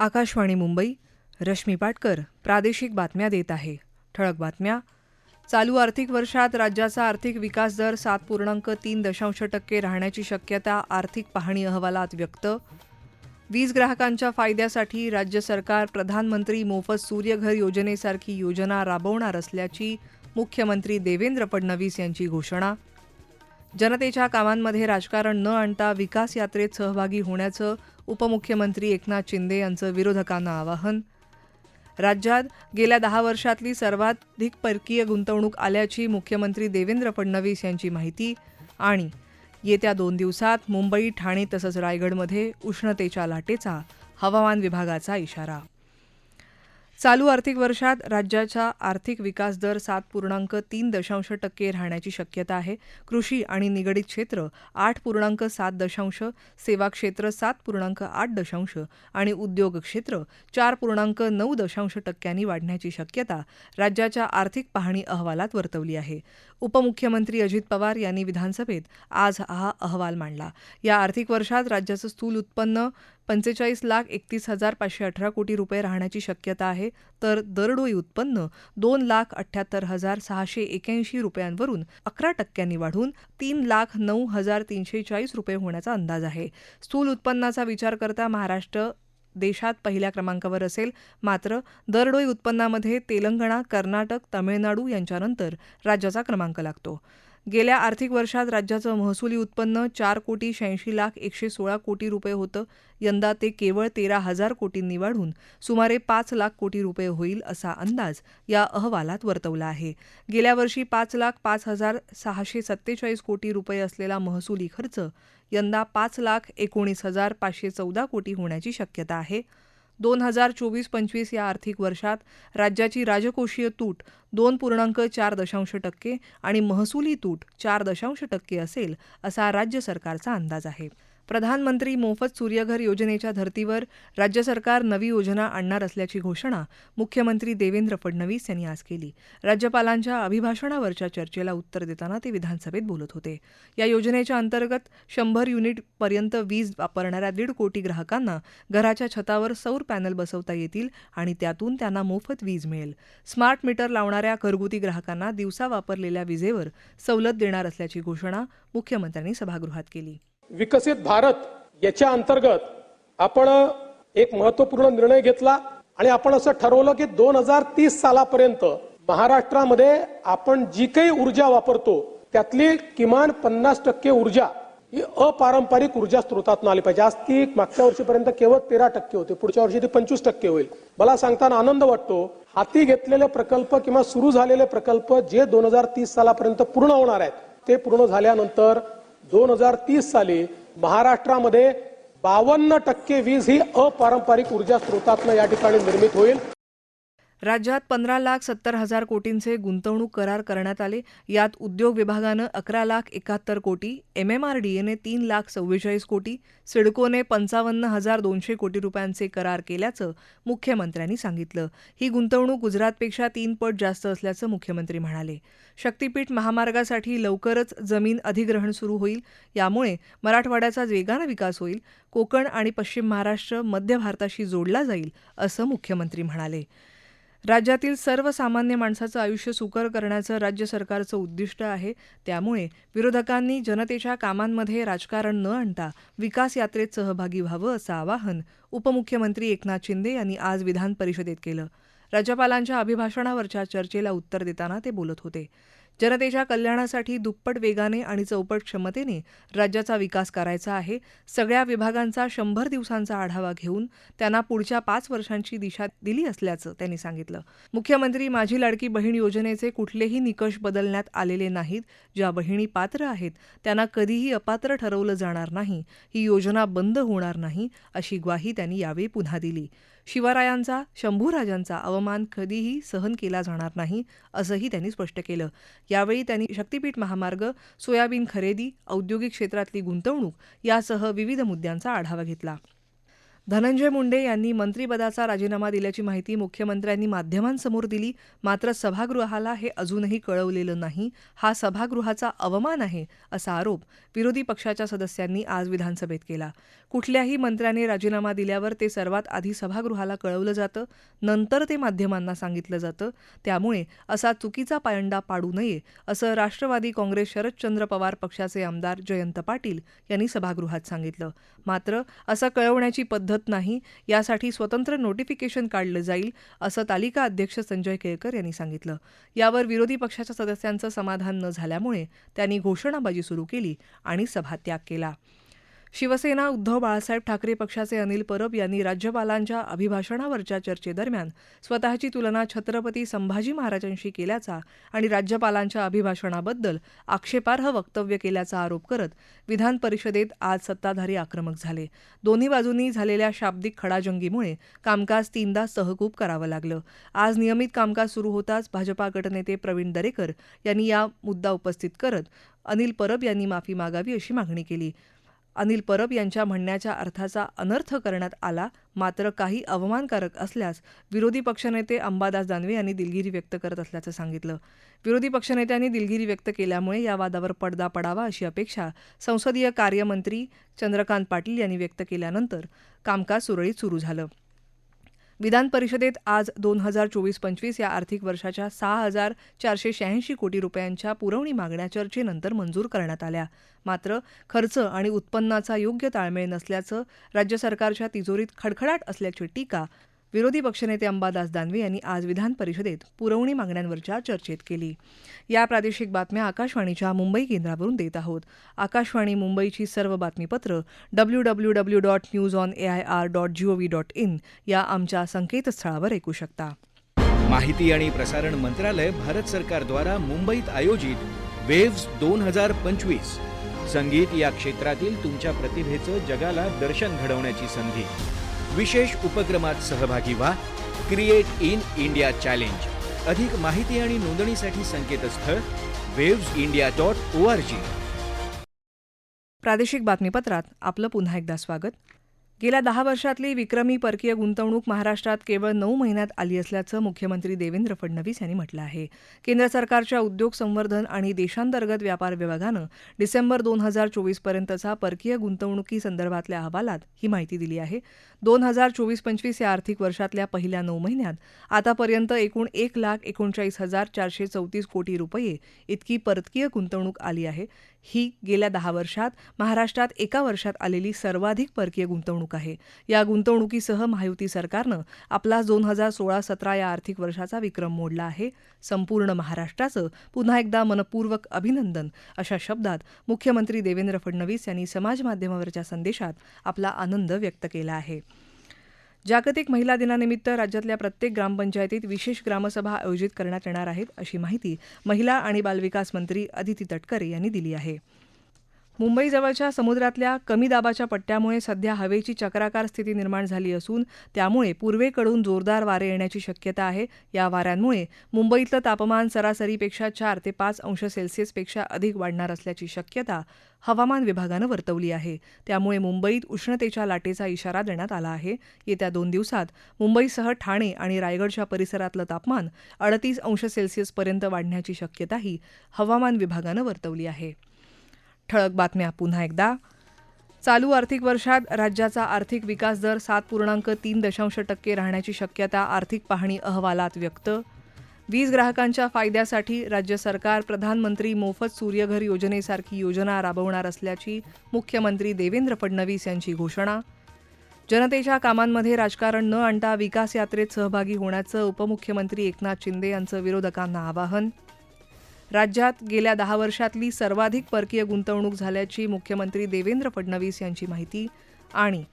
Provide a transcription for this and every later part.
आकाशवाणी मुंबई रश्मी पाटकर प्रादेशिक बातम्या देत आहे. ठळक बातम्या. चालू आर्थिक वर्षात राज्याचा आर्थिक विकास दर सात पूर्णांक तीन दशांश टक्के राहण्याची शक्यता आर्थिक पाहणी अहवालात व्यक्त. वीज ग्राहकांच्या फायद्यासाठी राज्य सरकार प्रधानमंत्री मोफत सूर्यघर योजनेसारखी योजना राबवणार असल्याची मुख्यमंत्री देवेंद्र फडणवीस यांची घोषणा. जनतेच्या कामांमध्ये राजकारण न आणता विकास यात्रेत सहभागी होण्याचं उपमुख्यमंत्री एकनाथ शिंदे यांचं विरोधकांना आवाहन. राज्यात गेल्या दहा वर्षातली सर्वाधिक परकीय गुंतवणूक आल्याची मुख्यमंत्री देवेंद्र फडणवीस यांची माहिती आणि येत्या दोन दिवसात मुंबई ठाणे तसंच रायगडमध्ये उष्णतेच्या लाटेचा हवामान विभागाचा इशारा. चालू आर्थिक वर्षात राज्याचा आर्थिक विकास दर सात पूर्णांक तीन दशांश टक्के राहण्याची शक्यता आहे. कृषी आणि निगडित क्षेत्र आठ पूर्णांक सात दशांश सेवा क्षेत्र सात पूर्णांक आठ दशांश आणि उद्योग क्षेत्र चार पूर्णांक नऊ दशांश टक्क्यांनी वाढण्याची शक्यता राज्याच्या आर्थिक पाहणी अहवालात वर्तवली आहे. उपमुख्यमंत्री अजित पवार यांनी विधानसभेत आज हा अहवाल मांडला. या आर्थिक वर्षात राज्याचं स्थूल उत्पन्न पंचेचाळीस लाख एकतीस हजार पाचशे अठरा कोटी रुपये राहण्याची शक्यता आहे. तर दरडोई उत्पन्न दोन लाख अठ्याहत्तर हजार सहाशे एक्याऐंशी रुपयांवरून अकरा टक्क्यांनी वाढून तीन लाख नऊ हजार तीनशे चाळीस रुपये होण्याचा अंदाज आहे. स्थूल उत्पन्नाचा विचार करता महाराष्ट्र देशात पहिल्या क्रमांकावर असेल. मात्र दरडोई उत्पन्नामध्ये तेलंगणा कर्नाटक तामिळनाडू यांच्यानंतर राज्याचा क्रमांक लागतो. गेल्या आर्थिक वर्षात राज्याचं महसुली उत्पन्न चार कोटी शहाऐंशी लाख एकशे सोळा कोटी रुपये होतं. यंदा ते केवळ तेरा हजार कोटींनी वाढून सुमारे पाच लाख कोटी रुपये होईल असा अंदाज या अहवालात वर्तवला आहे. गेल्या वर्षी पाच लाख पाच हजार सहाशे सत्तेचाळीस कोटी रुपये असलेला महसुली खर्च यंदा पाच लाख एकोणीस हजार पाचशे चौदा कोटी होण्याची शक्यता आहे. दोन हजार चोवीस पंचवीस या आर्थिक वर्षात राज्याची राजकोषीय तूट दोन पूर्णांक चार दशांश टक्के आणि महसुली तूट चार दशांश टक्के असेल असा राज्य सरकारचा अंदाज आहे. प्रधानमंत्री मोफत सूर्यघर योजनेच्या धर्तीवर राज्य सरकार नवी योजना आणणार असल्याची घोषणा मुख्यमंत्री देवेंद्र फडणवीस यांनी आज केली. राज्यपालांच्या अभिभाषणावरच्या चर्चेला उत्तर देताना ते विधानसभेत बोलत होते. या योजनेच्या अंतर्गत शंभर युनिटपर्यंत वीज वापरणाऱ्या दीड कोटी ग्राहकांना घराच्या छतावर सौर पॅनल बसवता येतील आणि त्यातून त्यांना मोफत वीज मिळेल. स्मार्ट मीटर लावणाऱ्या घरगुती ग्राहकांना दिवसा वापरलेल्या विजेवर सवलत देणार असल्याची घोषणा मुख्यमंत्र्यांनी सभागृहात केली. विकसित भारत याच्या अंतर्गत आपण एक महत्त्वपूर्ण निर्णय घेतला आणि आपण असं ठरवलं की दोन हजार तीस सालापर्यंत महाराष्ट्रामध्ये आपण जी काही ऊर्जा वापरतो त्यातली किमान पन्नास टक्के ऊर्जा ही अपारंपरिक ऊर्जा स्रोतातून आली पाहिजे. आज ती मागच्या वर्षीपर्यंत केवळ तेरा टक्के होते. पुढच्या वर्षी ती पंचवीस टक्के होईल. मला सांगताना आनंद वाटतो हाती घेतलेले प्रकल्प किंवा सुरू झालेले प्रकल्प जे दोन हजार तीस सालापर्यंत पूर्ण होणार आहेत ते पूर्ण झाल्यानंतर दोन हजार तीस साली महाराष्ट्रामध्ये बावन्न टक्के वीज ही अपारंपरिक ऊर्जा स्रोतातनं या ठिकाणी निर्मित होईल. राज्यात पंधरा लाख सत्तर हजार कोटींचे गुंतवणूक करार करण्यात आले. यात उद्योग विभागानं अकरा लाख एकाहत्तर कोटी एमएमआरडीएने तीन लाख चव्वेचाळीस कोटी सिडकोने पंचावन्न हजार दोनशे कोटी रुपयांचे करार केल्याचं मुख्यमंत्र्यांनी सांगितलं. ही गुंतवणूक गुजरातपेक्षा तीन पट जास्त असल्याचं मुख्यमंत्री म्हणाले. शक्तीपीठ महामार्गासाठी लवकरच जमीन अधिग्रहण सुरू होईल. यामुळे मराठवाड्याचा वेगानं विकास होईल. कोकण आणि पश्चिम महाराष्ट्र मध्य भारताशी जोडला जाईल असं मुख्यमंत्री म्हणाले. राज्यातील सर्वसामान्य माणसाचं आयुष्य सुकर करण्याचं राज्य सरकारचं उद्दिष्ट आहे. त्यामुळे विरोधकांनी जनतेच्या कामांमध्ये राजकारण न आणता विकास यात्रेत सहभागी व्हावं असं आवाहन उपमुख्यमंत्री एकनाथ शिंदे यांनी आज विधान परिषदेत केलं. राज्यपालांच्या अभिभाषणावरच्या चर्चेला उत्तर देताना ते बोलत होते. जनतेच्या कल्याणासाठी दुप्पट वेगाने आणि चौपट क्षमतेने राज्याचा विकास करायचा आहे. सगळ्या विभागांचा शंभर दिवसांचा आढावा घेऊन त्यांना पुढच्या पाच वर्षांची दिशा दिली असल्याचं त्यांनी सांगितलं. मुख्यमंत्री माझी लाडकी बहीण योजनेचे कुठलेही निकष बदलण्यात आलेले नाहीत. ज्या बहिणी पात्र आहेत त्यांना कधीही अपात्र ठरवलं जाणार नाही. ही योजना बंद होणार नाही अशी ग्वाही त्यांनी यावेळी पुन्हा दिली. शिवरायांचा शंभूराजांचा अवमान कधीही सहन केला जाणार नाही असंही त्यांनी स्पष्ट केलं. यावेळी त्यांनी शक्तीपीठ महामार्ग सोयाबीन खरेदी औद्योगिक क्षेत्रातली गुंतवणूक यासह विविध मुद्द्यांचा आढावा घेतला. धनंजय मुंडे यांनी मंत्रिपदाचा राजीनामा दिल्याची माहिती मुख्यमंत्र्यांनी माध्यमांसमोर दिली. मात्र सभागृहाला हे अजूनही कळवलेलं नाही. हा सभागृहाचा अवमान आहे असा आरोप विरोधी पक्षाच्या सदस्यांनी आज विधानसभेत केला. कुठल्याही मंत्र्याने राजीनामा दिल्यावर ते सर्वात आधी सभागृहाला कळवलं जातं नंतर ते माध्यमांना सांगितलं जातं. त्यामुळे असा चुकीचा पायंडा पाडू नये असं राष्ट्रवादी काँग्रेस शरदचंद्र पवार पक्षाचे आमदार जयंत पाटील यांनी सभागृहात सांगितलं. मात्र असं कळवण्याची पद्धत नाही. यासाठी स्वतंत्र नोटिफिकेशन काढलं जाईल असं तालिका अध्यक्ष संजय केळकर यांनी सांगितलं. यावर विरोधी पक्षाच्या सदस्यांचं समाधान न झाल्यामुळे त्यांनी घोषणाबाजी सुरू केली आणि सभात्याग केला. शिवसेना उद्धव बाळासाहेब ठाकरे पक्षाचे अनिल परब यांनी राज्यपालांच्या अभिभाषणावरच्या चर्चेदरम्यान स्वतःची तुलना छत्रपती संभाजी महाराजांशी केल्याचा आणि राज्यपालांच्या अभिभाषणाबद्दल आक्षेपार्ह वक्तव्य केल्याचा आरोप करत विधान परिषदेत आज सत्ताधारी आक्रमक झाले. दोन्ही बाजूंनी झालेल्या शाब्दिक खडाजंगीमुळे कामकाज तीनदा सहकूब करावं लागलं. आज नियमित कामकाज सुरू होताच भाजपा गटनेते प्रवीण दरेकर यांनी या मुद्दा उपस्थित करत अनिल परब यांनी माफी मागावी अशी मागणी केली. अनिल परब यांच्या म्हणण्याच्या अर्थाचा अनर्थ करण्यात आला मात्र काही अवमानकारक असल्यास विरोधी पक्षनेते अंबादास दानवे यांनी दिलगिरी व्यक्त करत असल्याचं सांगितलं. विरोधी पक्षनेत्यांनी दिलगिरी व्यक्त केल्यामुळे या वादावर पडदा पडावा अशी अपेक्षा संसदीय कार्यमंत्री चंद्रकांत पाटील यांनी व्यक्त केल्यानंतर कामकाज सुरळीत सुरू झालं. विधान परिषदेत आज दोन हजार चोवीस पंचवीस या आर्थिक वर्षाच्या सहा हजार चारशे शहाऐंशी कोटी रुपयांच्या पुरवणी मागण्या चर्चेनंतर मंजूर करण्यात आल्या. मात्र खर्च आणि उत्पन्नाचा योग्य ताळमेळ नसल्याचं राज्य सरकारच्या तिजोरीत खडखडाट असल्याची टीका विरोधी पक्षनेते अंबादास दानवे यांनी आज विधान परिषदेत पुरवणी मागण्यांवरच्या चर्चेत केली. या प्रादेशिक बातम्या आकाशवाणीच्या मुंबई केंद्रावरून देत आहोत. आकाशवाणी मुंबईची सर्व बातमीपत्र W W W dot news on A I R dot G O V dot in या आमच्या संकेतस्थळावर ऐकू शकता. माहिती आणि प्रसारण मंत्रालय भारत सरकारद्वारा मुंबईत आयोजित वेव्स दोन हजार पंचवीस संगीत या क्षेत्रातील तुमच्या प्रतिभेचं जगाला दर्शन घडवण्याची संधी. विशेष उपक्रमात सहभागी व्हा. क्रिएट इन इंडिया चॅलेंज अधिक माहिती आणि नोंदणीसाठी संकेतस्थळ waves India dot O R G प्रादेशिक बातमीपत्रात आपलं पुन्हा एकदा स्वागत. गेल्या दहा वर्षातली विक्रमी परकीय गुंतवणूक महाराष्ट्रात केवळ नऊ महिन्यात आली असल्याचं मुख्यमंत्री देवेंद्र फडणवीस यांनी म्हटलं आहे. केंद्र सरकारच्या उद्योग संवर्धन आणि देशांतर्गत व्यापार विभागानं डिसेंबर दोन हजार चोवीसपर्यंतचा परकीय गुंतवणुकीसंदर्भातल्या अहवालात ही माहिती दिली आहे. दोन हजार चोवीस पंचवीस या आर्थिक वर्षातल्या पहिल्या नऊ महिन्यात आतापर्यंत एकूण एक लाख एकोणचाळीस हजार चारशे चौतीस कोटी रुपये इतकी परकीय गुंतवणूक आली आहे. ही गेल्या दहा वर्षात महाराष्ट्रात एका वर्षात आलेली सर्वाधिक परकीय गुंतवणूक आहे. या गुंतवणुकीसह महायुती सरकारनं आपला दोन हजार सोळा सतरा या आर्थिक वर्षाचा विक्रम मोडला आहे. संपूर्ण महाराष्ट्राचं पुन्हा एकदा मनपूर्वक अभिनंदन. अशा शब्दात मुख्यमंत्री देवेंद्र फडणवीस यांनी समाजमाध्यमावरच्या संदेशात आपला आनंद व्यक्त केला आहे. जागतिक महिला दिनानिमित्त राज्यातल्या प्रत्येक ग्रामपंचायतीत विशेष ग्रामसभा आयोजित करण्यात येणार आहेत अशी माहिती महिला आणि बालविकास मंत्री अदिती तटकरे यांनी दिली आहे. मुंबईजवळच्या समुद्रातल्या कमी दाबाच्या पट्ट्यामुळे सध्या हवेची चक्राकार स्थिती निर्माण झाली असून त्यामुळे पूर्वेकडून जोरदार वारे येण्याची शक्यता आहे. या वाऱ्यांमुळे मुंबईतलं तापमान सरासरीपेक्षा चार ते पाच अंश सेल्सिअसपेक्षा अधिक वाढणार असल्याची शक्यता हवामान विभागानं वर्तवली आहे. त्यामुळे मुंबईत उष्णतेच्या लाटेचा इशारा देण्यात आला आहे. येत्या दोन दिवसात मुंबईसह ठाणे आणि रायगडच्या परिसरातलं तापमान अडतीस अंश सेल्सिअसपर्यंत वाढण्याची शक्यताही हवामान विभागानं वर्तवली आहे. ठळक बातम्या पुन्हा एकदा. चालू आर्थिक वर्षात राज्याचा आर्थिक विकास दर सात पूर्णांक तीन दशांश टक्के राहण्याची शक्यता आर्थिक पाहणी अहवालात व्यक्त. वीज ग्राहकांच्या फायद्यासाठी राज्य सरकार प्रधानमंत्री मोफत सूर्यघर योजनेसारखी योजना राबवणार असल्याची मुख्यमंत्री देवेंद्र फडणवीस यांची घोषणा. जनतेच्या कामांमध्ये राजकारण न आणता विकास यात्रेत सहभागी होण्याचं उपमुख्यमंत्री एकनाथ शिंदे यांचं विरोधकांना आवाहन. राज्यात गेल्या दहा वर्षातली सर्वाधिक परकीय गुंतवणूक झाल्याची मुख्यमंत्री देवेंद्र फडणवीस यांची माहिती आणि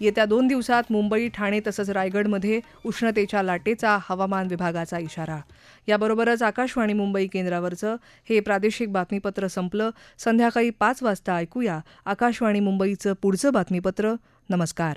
येत्या दोन दिवसात मुंबई ठाणे तसंच रायगडमध्ये उष्णतेच्या लाटेचा हवामान विभागाचा इशारा. याबरोबरच आकाशवाणी मुंबई केंद्रावरचं हे प्रादेशिक बातमीपत्र संपलं. संध्याकाळी पाच वाजता ऐकूया आकाशवाणी मुंबईचं पुढचं बातमीपत्र. नमस्कार.